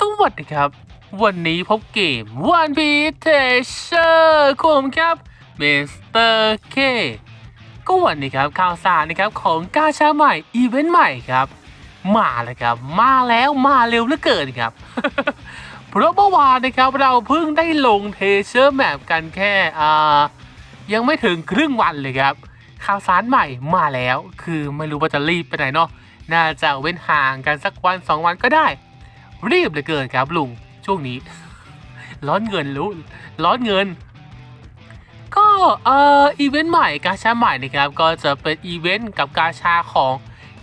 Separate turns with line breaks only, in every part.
สวัสดีครับ วันนี้พบเกม One Piece Treasure ของผมครับ Mr. K ก็วันนี้ครับข่าวสารนะครับของกาชาใหม่อีเวนต์ใหม่ครับ มาเลยครับ มาแล้วมาเร็วเหลือเกินครับ เพราะเมื่อวานนะครับเราเพิ่งได้ลงเทเชอร์แมปกันแค่อ่ายังไม่ถึงครึ่งวันเลยครับ ข่าวสารใหม่มาแล้ว คือไม่รู้ว่าจะรีบไปไหนเนาะน่าจะเว้นห่างกันสักวันสองวันก็ได้ รีบเหลือเกินครับลุงช่วงนี้ ร้อนเงินรู้ร้อนเงิน ก็เอ่ออีเวนต์ใหม่กาชาใหม่นะครับ ก็จะเป็นอีเวนต์กับกาชาของ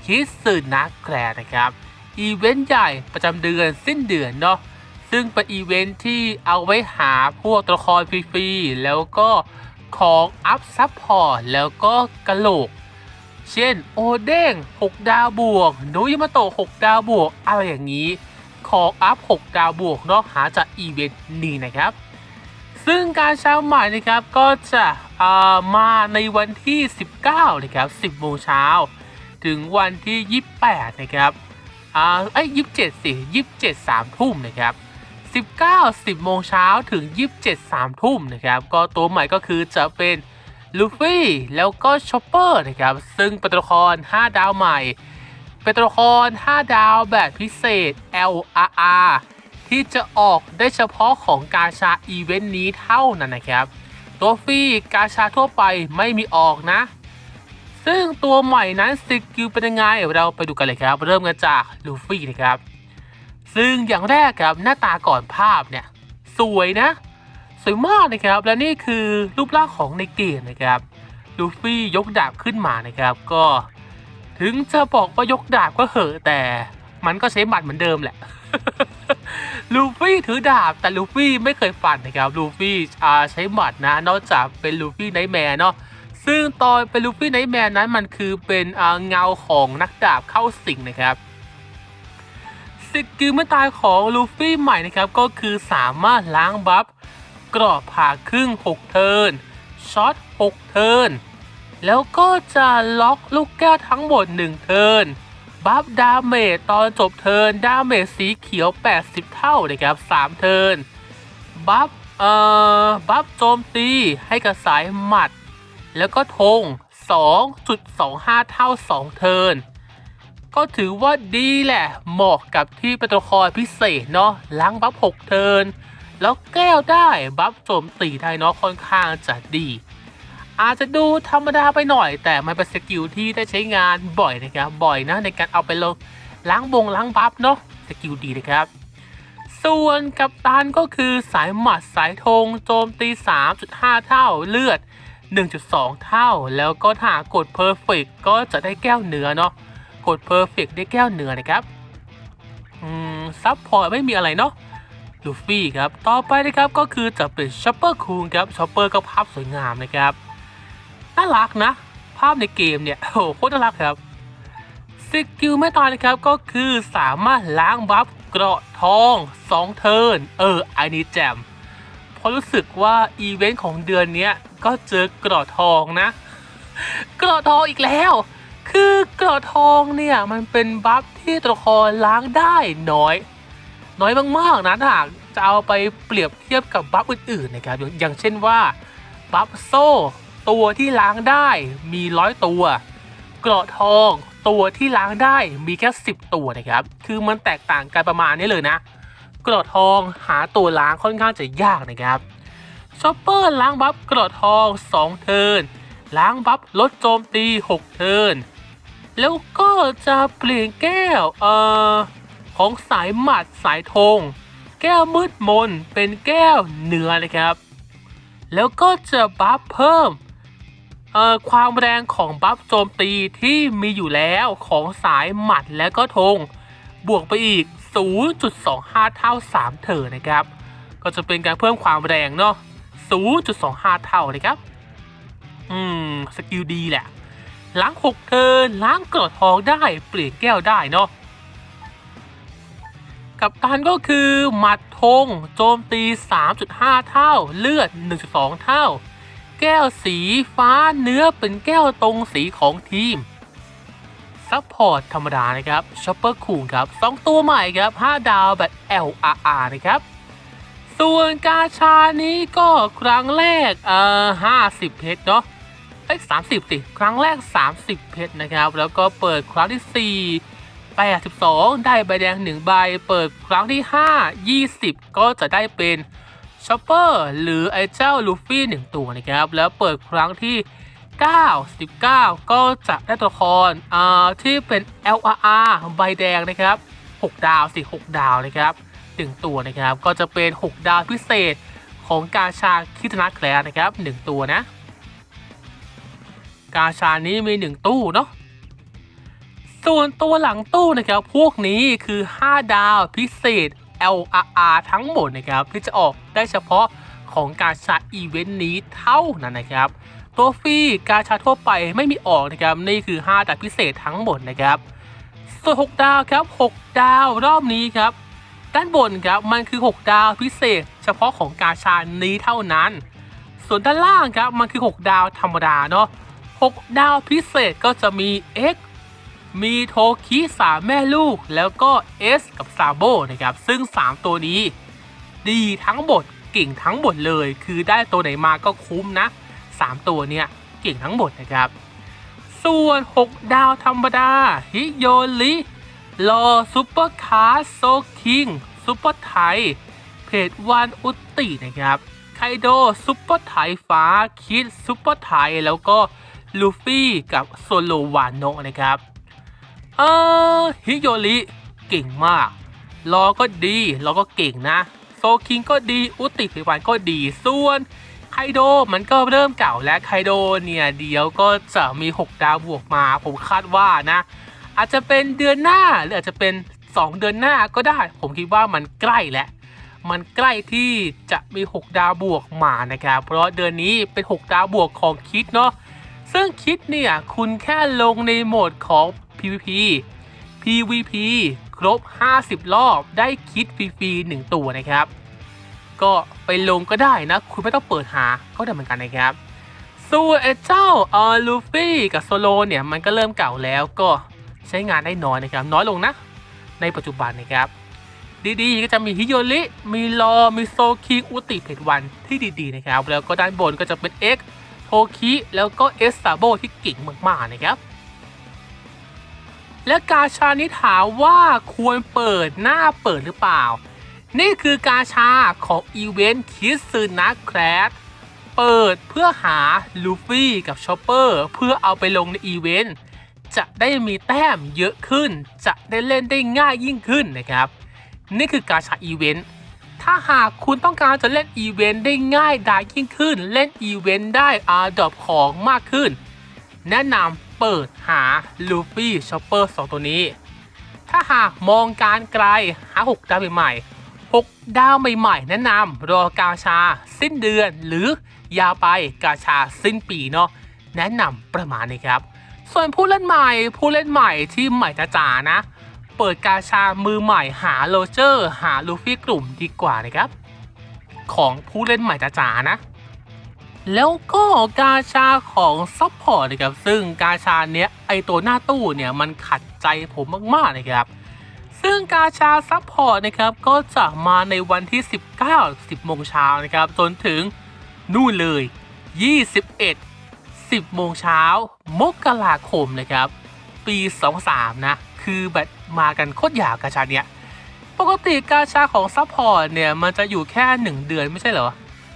ฮิสซึนักแกรนะครับอีเวนต์ใหญ่ประจำเดือนสิ้นเดือนเนาะซึ่งเป็นอีเวนต์ที่เอาไว้หาพวกตัวละครฟรีๆแล้วก็ของอัพซัพพอร์ตแล้วก็กระโหลก เช่นโอเด้ง6 ดาวบวก โนยมาโตะ6ดาวบวก อะไรอย่างนี้ ของอัพ 6 ดาวบวกนอกหาจากอีเวนต์นี้นะครับ ซึ่งการเช้าใหม่นะครับก็จะามาในวันที่ 19 นะครับ 10 โมงเช้า ถึงวันที่ 28 นะครับอ่าไอ้ย27สิ27 3ทุ่มนะครับ19 10โมงเช้าถึง27 3ทุ่มนะครับ ก็ตัวใหม่ก็คือจะเป็นลูฟี่แล้วก็ชอปเปอร์นะครับ ซึ่งเป็นตัวละคร5ดาวใหม่ เป็นตัวละคร 5 ดาวแบบพิเศษ LRR ที่จะออกได้เฉพาะของกาชาอีเวนต์นี้เท่านั้นนะครับ ตัวฟรีกาชาทั่วไปไม่มีออกนะ ซึ่งตัวใหม่นั้นสกิลเป็นยังไงเราไปดูกันเลยครับ เริ่มกันจากลูฟี่นะครับ ซึ่งอย่างแรกครับหน้าตาก่อนภาพเนี่ยสวยนะ สวยมากนะครับ และนี่คือรูปร่างของในเกมนะครับลูฟี่ยกดาบขึ้นมานะครับ ก็ ถึงจะบอกว่ายกดาบก็เหอะแต่มันก็ใช้หมัดเหมือนเดิมแหละ ลูฟี่ถือดาบแต่ลูฟี่ไม่เคยฟันนะครับ ลูฟี่ใช้หมัดนะ นอกจากเป็นลูฟี่ไนท์แมร์เนาะ ซึ่งตอนเป็นลูฟี่ไนท์แมร์นั้นมันคือเป็นเงาของนักดาบเข้าสิงนะครับสกิลไม่ตายของลูฟี่ใหม่นะครับก็คือสามารถล้างบัฟกรอบผ่าครึ่ง 6 เทิร์นช็อต 6 เทิร์น แล้วก็จะล็อกลูกแก้วทั้งหมด 1 เทิร์นบัฟดาเมจตอนจบเทิร์นดาเมจสีเขียว 80 เท่านะครับ 3 เทิร์นบัฟเอ่อบัฟโจมตีให้กับสายหมัด แล้วก็ธง2.25 เท่า 2 เทิร์นก็ถือว่าดีแหละ เหมาะกับที่เป็นตัวละครพิเศษเนาะล้างบัฟ 6 เทิร์นแล้วแก้วได้บัฟโจมตีได้เนาะค่อนข้างจะดี อาจจะดูธรรมดาไปหน่อย แต่มันเป็นสกิลที่ได้ใช้งานบ่อยนะครับ บ่อยนะในการเอาไปลงล้างบงล้างบัฟเนาะสกิลดีนะครับ ส่วนกัปตันก็คือสายหมัดสายธงโจมตี 3.5 เท่าเลือด 1.2 เท่า แล้วก็ถ้าหากกด Perfect ก็จะได้แก้วเนื้อเนาะกด Perfect ได้แก้วเนื้อนะครับอืมซับพอร์ตไม่มีอะไรเนาะลูฟี่ครับ ต่อไปนะครับก็คือจะเป็นชอปเปอร์คูนครับชอปเปอร์ก็ภาพสวยงามนะครับ น่ารักนะ ภาพในเกมเนี่ยโอ้โหโคตรน่ารักครับสกิลไม่ตายนะครับก็คือสามารถล้างบัฟเกราะทอง2เทิร์นเออไอนี่แจมเพราะรู้สึกว่าอีเวนต์ของเดือนนี้ก็เจอเกราะทองนะ เกราะทองอีกแล้ว คือเกราะทองเนี่ยมันเป็นบัฟที่ตัวละครล้างได้น้อย น้อยมากๆนะถ้าหากจะเอาไปเปรียบเทียบกับบัฟอื่นๆนะครับอย่างอย่างเช่นว่าบัฟโซ่ ตัวที่ล้างได้มีร้อยตัว เกราะทองตัวที่ล้างได้มีแค่ 10 ตัวนะครับ คือมันแตกต่างกันประมาณนี้เลยนะ เกราะทองหาตัวล้างค่อนข้างจะยากนะครับชอปเปอร์ล้างบัฟเกราะทอง 2 เทิร์นล้างบัฟลดโจมตี 6 เทิร์นแล้วก็จะเปลี่ยนแก้วเอ่อของสายหมัดสายธงแก้วมืดมนเป็นแก้วเนื้อเลยครับ แล้วก็จะบัฟเพิ่ม เอ่อความแรงของบัฟโจมตีที่มีอยู่แล้วของสายหมัดและก็ธงบวกไปอีก 0.25 เท่า 3 เถอนะครับ ก็จะเป็นการเพิ่มความแรงเนาะ 0.25 เท่านะครับ อืม สกิลดีแหละล้าง6เทิร์นล้างเกรดทองได้เปลี่ยนแก้วได้เนาะกับตันก็คือหมัดธงโจมตี 3.5 เท่า เลือด 1.2 เท่า แก้วสีฟ้าเนื้อเป็นแก้วตรงสีของทีมซัพพอร์ตธรรมดานะครับช็อปเปอร์คูงครับสองตัวใหม่ครับ 5 ดาวแบบ LRR นะครับ ส่วนกาชานี้ก็ครั้งแรกเอ่อ50 เพชรเนาะเอ้ย30 สิ ครั้งแรก 30 เพชรนะครับ แล้วก็เปิดครั้งที่ 4 82 ได้ใบแดง 1 ใบ เปิดครั้งที่ 5 20 ก็จะได้เป็น ชอปเปอร์หรือไอ้เจ้าลูฟี่1ตัวนะครับ แล้วเปิดครั้งที่ 9 19 ก็จะได้ตัวละครอ่าที่เป็น LRR ใบแดงนะครับ 6 ดาวสิ6ดาวนะครับ1ตัวนะครับ ก็จะเป็น 6 ดาวพิเศษของกาชาคิตนะแคลนะครับ 1 ตัวนะ กาชานี้มี 1 ตู้เนาะส่วนตัวหลังตู้นะครับ พวกนี้คือ 5 ดาวพิเศษ LRR ทั้งหมดนะครับที่จะออกได้เฉพาะของกาชาอีเวนต์นี้เท่านั้นนะครับ ตัวฟรีกาชาทั่วไปไม่มีออกนะครับนี่คือ 5ดาวพิเศษทั้งหมดนะครับส่วน6ดาวครับ 6 ดาวรอบนี้ครับ ด้านบนครับมันคือ 6 ดาวพิเศษ เฉพาะของกาชานี้เท่านั้น ส่วนด้านล่างครับมันคือ 6 ดาวธรรมดาเนาะ6ดาวพิเศษก็จะมี X มีโทคิสามแม่ลูกแล้วก็ S กับซาโบนะครับ ซึ่ง 3 ตัวนี้ ดีทั้งหมดเก่งทั้งหมดเลย คือได้ตัวไหนมาก็คุ้มนะ 3 ตัวเนี่ยเก่งทั้งหมดนะครับ ส่วน 6 ดาวธรรมดา ฮิโยริลอซูเปอร์คาร์โซคิงซูเปอร์ไทยเพจวันอุตตินะครับไคโดซูเปอร์ไทยฟ้าคิดซูเปอร์ไทยแล้วก็ลูฟี่กับโซโลวานโนนะครับ ออฮิโยริเก่งมากรอก็ดีรอก็เก่งนะ โซคิงก็ดีอุติเพจวันก็ดีส่วนไคโดมันก็เริ่มเก่าแล้วไคโดเนี่ยเดี๋ยวก็จะมี 6 ดาวบวกมาผมคาดว่านะ อาจจะเป็นเดือนหน้าหรืออาจจะเป็น 2 เดือนหน้าก็ได้ ผมคิดว่ามันใกล้แล้วมันใกล้ที่จะมี 6 ดาวบวกมานะครับ เพราะเดือนนี้เป็น 6 ดาวบวกของคิดเนาะซึ่งคิดเนี่ยคุณแค่ลงในโหมดของ PVP PVP ครบ 50 รอบได้คิดฟรีๆ1ตัวนะครับ ก็ไปลงก็ได้นะ คุณไม่ต้องเปิดหาก็ได้เหมือนกันนะครับส่วนไอเจ้าออลูฟี่กับโซโลเนี่ย มันก็เริ่มเก่าแล้วก็ใช้งานได้น้อยนะครับ น้อยลงนะ ในปัจจุบันนะครับ ดีๆ ก็จะมีฮิโยริมีรอมีโซคิอุติเพจวันที่ดีๆนะครับ แล้วก็ด้านบนก็จะเป็น X โทคิแล้วก็เอสซาโบที่เก่งมากๆนะครับ และกาชานี้ถามว่าควรเปิดหน้าเปิดหรือเปล่า นี่คือกาชาของอีเวนต์คิสซึนะแครดเปิดเพื่อหาลูฟี่กับชอปเปอร์เพื่อเอาไปลงในอีเวนต์จะได้มีแต้มเยอะขึ้น จะได้เล่นได้ง่ายยิ่งขึ้นนะครับ นี่คือกาชาอีเวนต์ถ้าหากคุณต้องการจะเล่นอีเวนต์ได้ง่ายดายยิ่งขึ้น เล่นอีเวนต์ได้อาดอบของมากขึ้น แนะนำ เปิดหาลูฟี่ชอปเปอร์สองตัวนี้ ถ้าหากมองการไกลหา 6 ดาวใหม่ๆ6ดาวใหม่ๆ แนะนำรอกาชาสิ้นเดือนหรือยาวไปกาชาสิ้นปีเนาะแนะนำประมาณนี้ครับ ส่วนผู้เล่นใหม่ผู้เล่นใหม่ที่ใหม่จ๋าๆนะ เปิดกาชามือใหม่หาโรเจอร์ หาลูฟี่กลุ่มดีกว่านะครับ ของผู้เล่นใหม่จ๋าๆนะ แล้วก็กาชาของซัพพอร์ตนะครับซึ่งกาชาเนี้ยไอตัวหน้าตู้เนี่ยมันขัดใจผมมากๆนะครับซึ่งกาชาซัพพอร์ตนะครับก็จะมาในวันที่ 19 10โมงเช้านะครับจนถึงนู่นเลย 21 10โมงเช้ามกราคมนะครับปี 23 นะ คือแบบมากันโคตรยาวกาชาเนี้ยปกติกาชาของซัพพอร์ตเนี่ยมันจะอยู่แค่ 1 เดือนไม่ใช่เหรอ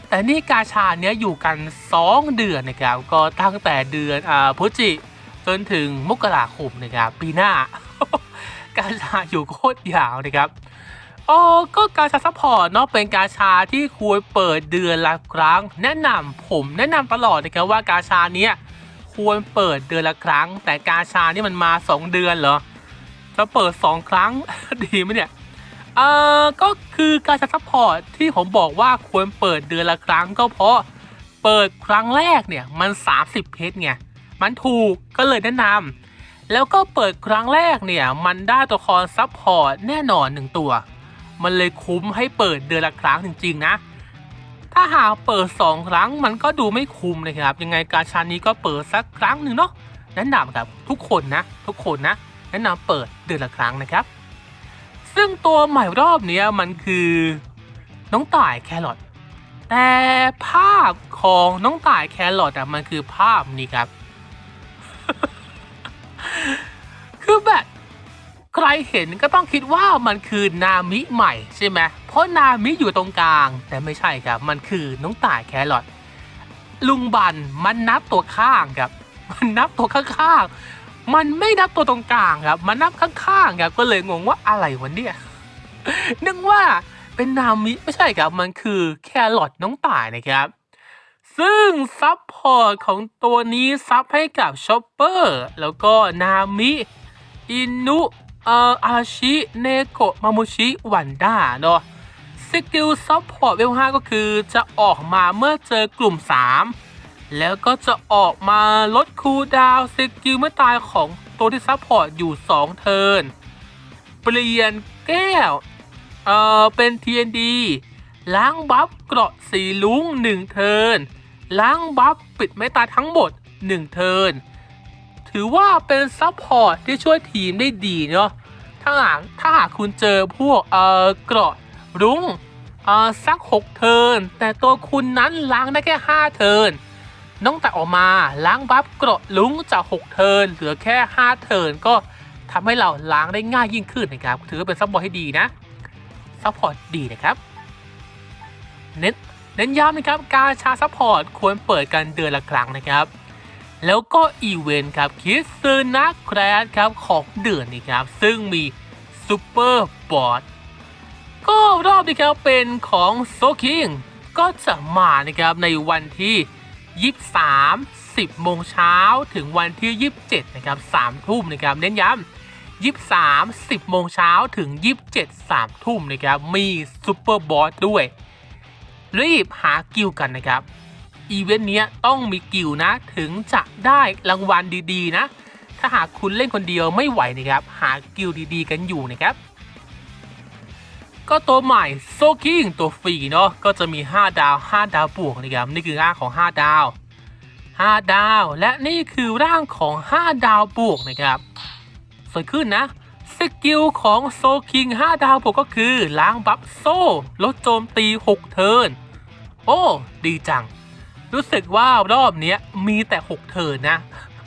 แต่นี่กาชาเนี้ยอยู่กัน 2 เดือนนะครับ ก็ตั้งแต่เดือนอ่าพฤศจิจนถึงมกราคมนะครับปีหน้า กาชาอยู่โคตรยาวนะครับอ๋อก็กาชาซัพพอร์ตเนาะเป็นกาชาที่ควรเปิดเดือนละครั้ง แนะนำผมแนะนำตลอดนะครับว่ากาชาเนี้ยควรเปิดเดือนละครั้ง แต่กาชานี่มันมา 2 เดือนเหรอจะเปิด 2 ครั้งดีไหมเนี่ย เอ่อก็คือการจะซัพพอร์ตที่ผมบอกว่าควรเปิดเดือนละครั้งก็เพราะเปิดครั้งแรกเนี่ยมัน 30 เพชรไงมันถูกก็เลยแนะนำแล้วก็เปิดครั้งแรกเนี่ยมันได้ตัวละครซัพพอร์ตแน่นอนหนึ่งตัว มันเลยคุ้มให้เปิดเดือนละครั้งจริง ๆ นะ ถ้าหากเปิด 2 ครั้งมันก็ดูไม่คุ้มนะครับ ยังไงการชานี้ก็เปิดสักครั้งหนึ่งเนาะแนะนำครับทุกคนนะ ทุกคนนะแนะนำเปิดเดือนละครั้งนะครับ ซึ่งตัวใหม่รอบนี้มันคือน้องต่ายแครอทแต่ภาพของน้องต่ายแครอทอะมันคือภาพนี้ครับ คือแบบใครเห็นก็ต้องคิดว่ามันคือนามิใหม่ใช่ไหมเพราะนามิอยู่ตรงกลาง แต่ไม่ใช่ครับ มันคือน้องต่ายแครอทลุงบันมันนับตัวข้างครับ มันนับตัวข้างๆ มันไม่นับตัวตรงกลางครับ มันนับข้างๆครับก็เลยงงว่าอะไรวะเนี่ยนึกว่าเป็นนามิไม่ใช่ครับ มันคือแครอทน้องต่ายนะครับ ซึ่งซับพอร์ตของตัวนี้ซับให้กับชอปเปอร์แล้วก็นามิอินุเอ่ออาชิเนโกะมามุชิวันด้าเนาะสกิลซับพอร์ตเวล5ก็คือจะออกมาเมื่อเจอกลุ่ม 3 แล้วก็จะออกมาลดคูลดาวน์สกิลเมื่อตายของตัวที่ซับพอร์ตอยู่ 2 เทิร์น เปลี่ยนแก้ว เอ่อ เป็น TND ล้างบัฟเกราะสีลุง1 เทิร์น ล้างบัฟปิดไมตายทั้งหมด 1 เทิร์น ถือว่าเป็นซัพพอร์ตที่ช่วยทีมได้ดีเนาะ ถ้าหากถ้าหากคุณเจอพวก เอ่อ เกราะรุ้ง เอ่อ สัก 6 เทิร์น แต่ตัวคุณนั้นล้างได้แค่ 5 เทิร์น น้องแต่ออกมาล้างบัฟเกราะลุงจาก 6 เทิร์นเหลือแค่ 5 เทิร์นก็ทำให้เราล้างได้ง่ายยิ่งขึ้นนะครับ ถือว่าเป็นซัพพอร์ตที่ดีนะซัพพอร์ตดีนะครับ เน้นเน้นย้ำนะครับ การชาซัพพอร์ตควรเปิดกันเดือนละครั้งนะครับ แล้วก็อีเวนต์ครับคิสซือนักแครดครับของเดือนนี้ครับ ซึ่งมีซูเปอร์บอร์ดก็รอบนี้ครับเป็นของโซคิงก็จะมานะครับในวันที่ 23 10โมงเช้าถึงวันที่ 27 นะครับ3ทุ่มนะครับ เน้นย้ำ23 10โมงเช้าถึง 27 3 ทุ่มนะครับ มีซูเปอร์บอสด้วย รีบหากิลกันนะครับ อีเวนต์นี้ต้องมีกิลนะ ถึงจะได้รางวัลดีๆนะ ถ้าหากคุณเล่นคนเดียวไม่ไหวนะครับ หากิลดีๆ กันอยู่นะครับ ก็ตัวใหม่โซคิงตัวฟรีเนาะก็จะมี 5 ดาว 5 ดาวบวกนะครับนี่คือร่างของ 5 ดาว 5 ดาว และนี่คือร่างของ 5 ดาวบวกนะครับสวยขึ้นนะสกิลของโซคิง 5 ดาวบวกก็คือล้างบัฟโซ่ลดโจมตี 6 เทิร์นโอ้ ดีจัง รู้สึกว่ารอบนี้มีแต่ 6 เทิร์นนะ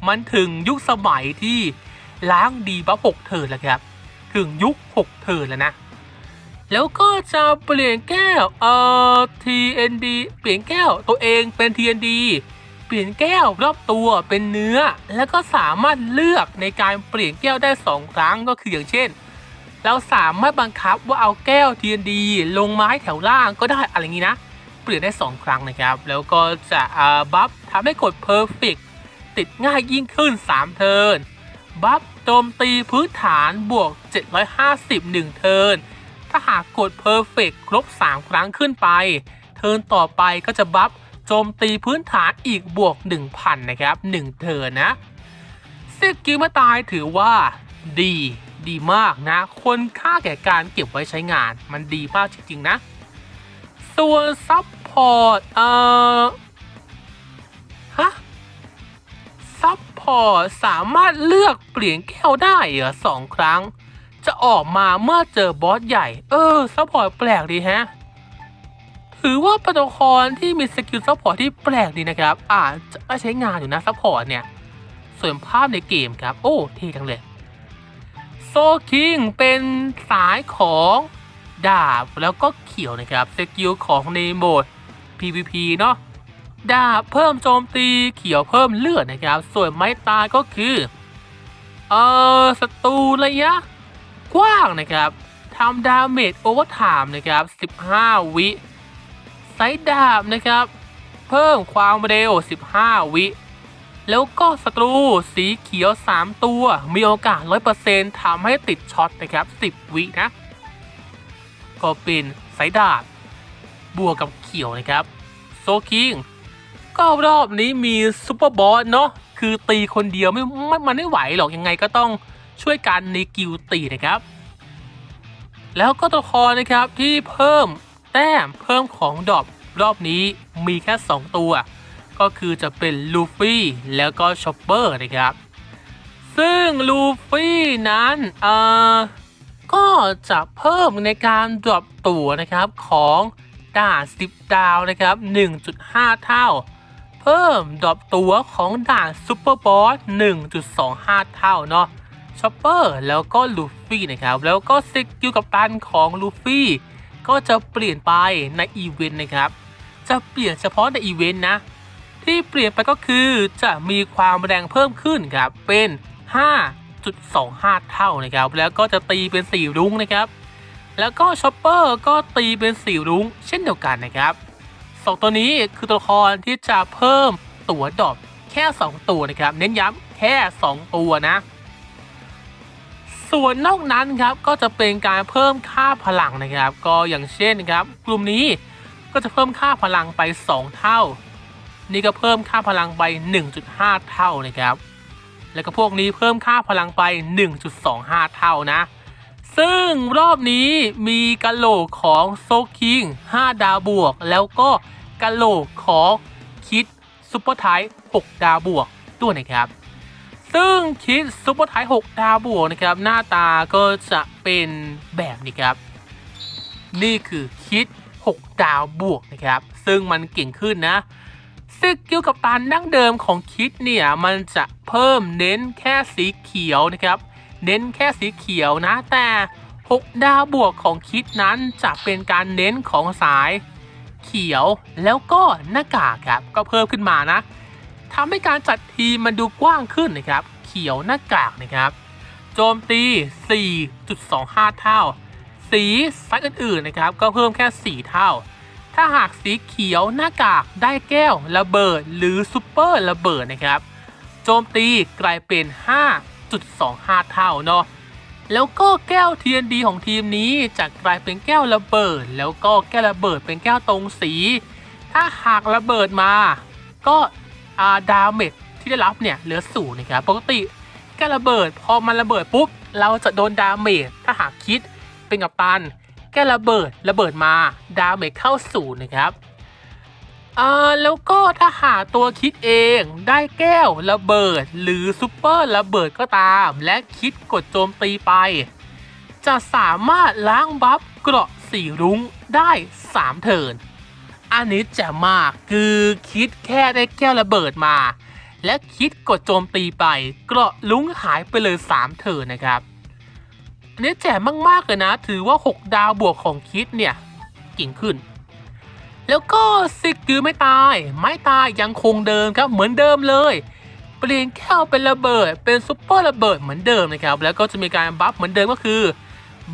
มันถึงยุคสมัยที่ล้างดีบัฟ 6 เทิร์นแล้วครับ ถึงยุค 6 เทิร์นแล้วนะ แล้วก็จะเปลี่ยนแก้วเอ่อ TND เปลี่ยนแก้วตัวเองเป็น TND เปลี่ยนแก้วรอบตัวเป็นเนื้อ แล้วก็สามารถเลือกในการเปลี่ยนแก้วได้ 2 ครั้งก็คืออย่างเช่น เราสามารถบังคับว่าเอาแก้ว TND ลงไม้แถวล่างก็ได้อะไรงี้นะ เปลี่ยนได้ 2 ครั้งนะครับ แล้วก็จะอ่าบัฟทำให้กด Perfect ติดง่ายยิ่งขึ้น 3 เทิร์นบัฟโจมตีพื้นฐานบวก 750 1 เทิร์น ถ้าหากกด Perfect ครบ 3 ครั้งขึ้นไป เทิร์นต่อไปก็จะบัฟโจมตีพื้นฐานอีกบวก 1,000 นะครับ 1 เทิร์นนะสกิลมาตายถือว่าดี ดีมากนะ คนค่าแก่การเก็บไว้ใช้งาน มันดีมากจริง ๆ นะ ส่วนซับพอร์ต เอ่อ ฮะ ซับพอร์ต สามารถเลือกเปลี่ยนแก้วได้เหรอสองครั้ง จะออกมาเมื่อเจอบอสใหญ่ เออซัพพอร์ตแปลกดีแฮะ ถือว่าเป็นตัวละครที่มีสกิลซัพพอร์ตที่แปลกดีนะครับอาจจะได้ใช้งานอยู่นะซัพพอร์ตเนี่ย ส่วนภาพในเกมครับ โอ้เท่จังเลย โซคิงเป็นสายของดาบแล้วก็เขียวนะครับสกิลของในโหมด PVP เนาะดาบเพิ่มโจมตีเขียวเพิ่มเลือดนะครับ ส่วนไม้ตายก็คือ เออศัตรูระยะ กว้างนะครับทำดาเมจโอเวอร์ไทม์นะครับ 15 วิไซด์ดาบนะครับ เพิ่มความเร็ว 15 วิ แล้วก็ศัตรูสีเขียว 3 ตัว มีโอกาส 100%ทำให้ติดช็อตนะครับ 10 วินะ ก็เป็นไซด์ดาบบวกกับเขียวนะครับ โซคิงก็รอบนี้มีซูเปอร์บอสเนาะคือตีคนเดียวไม่ไม่มันไม่ไหวหรอกยังไงก็ต้อง ช่วยกันในกิลตีนะครับ แล้วก็ตัวละครนะครับที่เพิ่มแต้มเพิ่มของดรอปรอบนี้มีแค่ 2 ตัว ก็คือจะเป็นลูฟี่แล้วก็ชอปเปอร์นะครับ ซึ่งลูฟี่นั้นเอ่อก็จะเพิ่มในการดรอปตัวนะครับของด่าน10 ดาวนะครับ 1.5 เท่า เพิ่มดรอปตัวของด่านซูเปอร์บอส 1.25 เท่าเนาะ ชอปเปอร์แล้วก็ลูฟี่นะครับแล้วก็สกิลกับตันของลูฟี่ก็จะเปลี่ยนไปในอีเวนต์นะครับ จะเปลี่ยนเฉพาะในอีเวนต์นะ ที่เปลี่ยนไปก็คือจะมีความแรงเพิ่มขึ้นครับเป็น 5.25 เท่านะครับ แล้วก็จะตีเป็น4รุ้งนะครับ แล้วก็ชอปเปอร์ก็ตีเป็น4รุ้งเช่นเดียวกันนะครับสองตัวนี้คือตัวละครที่จะเพิ่มตัวดอปแค่ 2 ตัวนะครับ เน้นย้ำแค่ 2 ตัวนะ ส่วนนอกนั้นครับก็จะเป็นการเพิ่มค่าพลังนะครับ ก็อย่างเช่นครับ กลุ่มนี้ก็จะเพิ่มค่าพลังไป 2 เท่า นี่ก็เพิ่มค่าพลังไป 1.5 เท่านะครับ แล้วก็พวกนี้เพิ่มค่าพลังไป 1.25 เท่านะ ซึ่งรอบนี้มีกะโหลกของโซคิง 5 ดาวบวก แล้วก็กะโหลกของคิดซุปเปอร์ไทป์6ดาวบวกตัวนะครับ ซึ่งคิดซุปเปอร์ไทป์6ดาวบวกนะครับ หน้าตาก็จะเป็นแบบนี้ครับ นี่คือคิด 6 ดาวบวกนะครับ ซึ่งมันเก่งขึ้นนะสกิลกับตันดั้งเดิมของคิดเนี่ยมันจะเพิ่มเน้นแค่สีเขียวนะครับ เน้นแค่สีเขียวนะ แต่ 6 ดาวบวกของคิดนั้นจะเป็นการเน้นของสายเขียวแล้วก็หน้ากากครับ ก็เพิ่มขึ้นมานะ ทำให้การจัดทีมมันดูกว้างขึ้นนะครับ เขียวหน้ากากนะครับ โจมตี 4.25 เท่า สีไซส์อื่นๆนะครับ ก็เพิ่มแค่ 4 เท่า ถ้าหากสีเขียวหน้ากากได้แก้วระเบิด หรือซูเปอร์ระเบิดนะครับ โจมตีกลายเป็น 5.25 เท่าเนาะแล้วก็แก้ว TND ของทีมนี้จะกลายเป็นแก้วระเบิด แล้วก็แก้วระเบิดเป็นแก้วตรงสี ถ้าหากระเบิดมา ก็ ดาเมจที่ได้รับเนี่ยเหลือศูนย์นะครับปกติแก้วระเบิดพอมันระเบิดปุ๊บเราจะโดนดาเมจถ้าหากคิดเป็นกับตันแก้ระเบิดระเบิดมาดาเมจเข้าศูนย์นะครับอ่าแล้วก็ถ้าหาตัวคิดเองได้แก้วระเบิดหรือซูเปอร์ระเบิดก็ตาม และคิดกดโจมตีไป จะสามารถล้างบัฟเกราะสีรุ้งได้ 3 เทิร์น อันนี้จะมากคือคิดแค่ได้แก้วระเบิดมา และคิดกดโจมตีไปเกราะลุ้งหายไปเลย 3เทิร์นะครับ อันนี้แจ่มมากๆเลยนะ ถือว่า 6 ดาวบวกของคิดเนี่ยเก่งขึ้น แล้วก็สิกิลไม่ตาย ไม่ตายยังคงเดิมครับเหมือนเดิมเลย เปลี่ยนแค่เป็นระเบิด เป็นซุปเปอร์ระเบิดเหมือนเดิมนะครับ แล้วก็จะมีการบัฟเหมือนเดิมก็คือ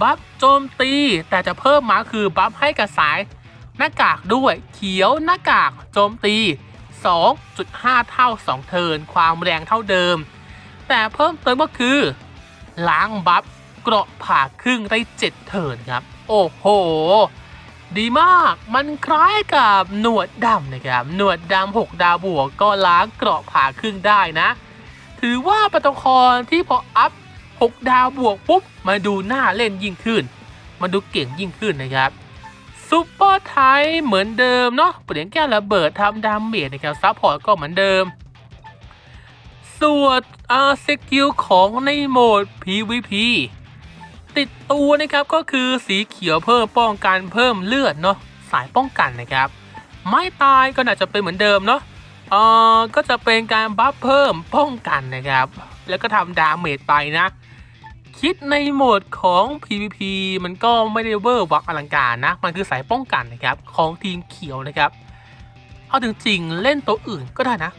บัฟโจมตีแต่จะเพิ่มมาคือบัฟให้กับสาย หน้ากากด้วยเขียวหน้ากากโจมตี 2.5 เท่า 2 เทิร์นความแรงเท่าเดิม แต่เพิ่มเติมก็คือ ล้างบัฟเกราะผ่าครึ่งได้ 7 เทิร์นครับ โอ้โห ดีมากมันคล้ายกับหนวดดำนะครับ หนวดดำ6 ดาวบวกก็ล้างเกราะผ่าครึ่งได้นะ ถือว่าเป็นตัวละครที่พออัพ 6 ดาวบวกปุ๊บมาดูหน้าเล่นยิ่งขึ้นมาดูเก่งยิ่งขึ้นนะครับ ซูเปอร์ไทป์เหมือนเดิมเนาะเปลี่ยนแก้วระเบิดทำดาเมจนะครับซัพพอร์ตก็เหมือนเดิม ส่วนอาสกิลของในโหมด PVP ติดตัวนะครับก็คือสีเขียวเพิ่มป้องกันเพิ่มเลือดเนาะสายป้องกันนะครับ ไม่ตายก็น่าจะเป็นเหมือนเดิมเนาะเออก็จะเป็นการบัฟเพิ่มป้องกันนะครับ แล้วก็ทำดาเมจไปนะ คิดในโหมดของ PVP มันก็ไม่ได้เวอร์วักอลังการนะ มันคือสายป้องกันนะครับ ของทีมเขียวนะครับ เอาถึงจริงเล่นตัวอื่นก็ได้นะ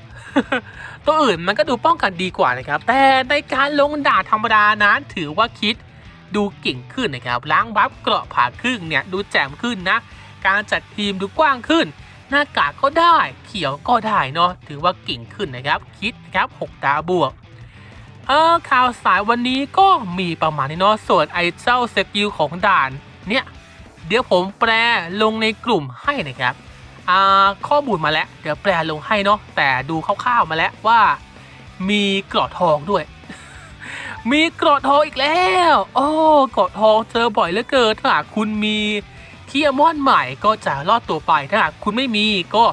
ตัวอื่นมันก็ดูป้องกันดีกว่านะครับ แต่ในการลงด่าธรรมดานั้น ถือว่าคิดดูเก่งขึ้นนะครับ ล้างบัฟเกราะผ่าครึ่งเนี่ยดูแจ่มขึ้นนะ การจัดทีมดูกว้างขึ้น หน้ากากก็ได้ เขียวก็ได้เนาะ ถือว่าเก่งขึ้นนะครับ คิดนะครับ 6 ดาวบวก เออข่าวสายวันนี้ก็มีประมาณนี้เนาะส่วนไอ้เจ้าสกิลของด่านเนี่ยเดี๋ยวผมแปลลงในกลุ่มให้นะครับอ่าข้อมูลมาแล้ว เดี๋ยวแปลลงให้เนาะแต่ดูคร่าวๆมาแล้วว่า มีเกราะทองด้วย มีเกราะทองอีกแล้ว โอ้เกราะทองเจอบ่อยเหลือเกินถ้าหากคุณมีเคียมอนใหม่ก็จะรอดตัวไปถ้าหากคุณไม่มีก็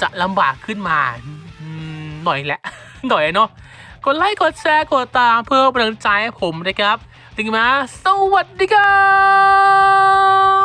จะลำบากขึ้นมาหน่อยแหละหน่อยเนาะ กดไลค์กดแชร์กดตามเพื่อเป็นกำลังใจให้ผมนะครับถึงมาสวัสดีครับ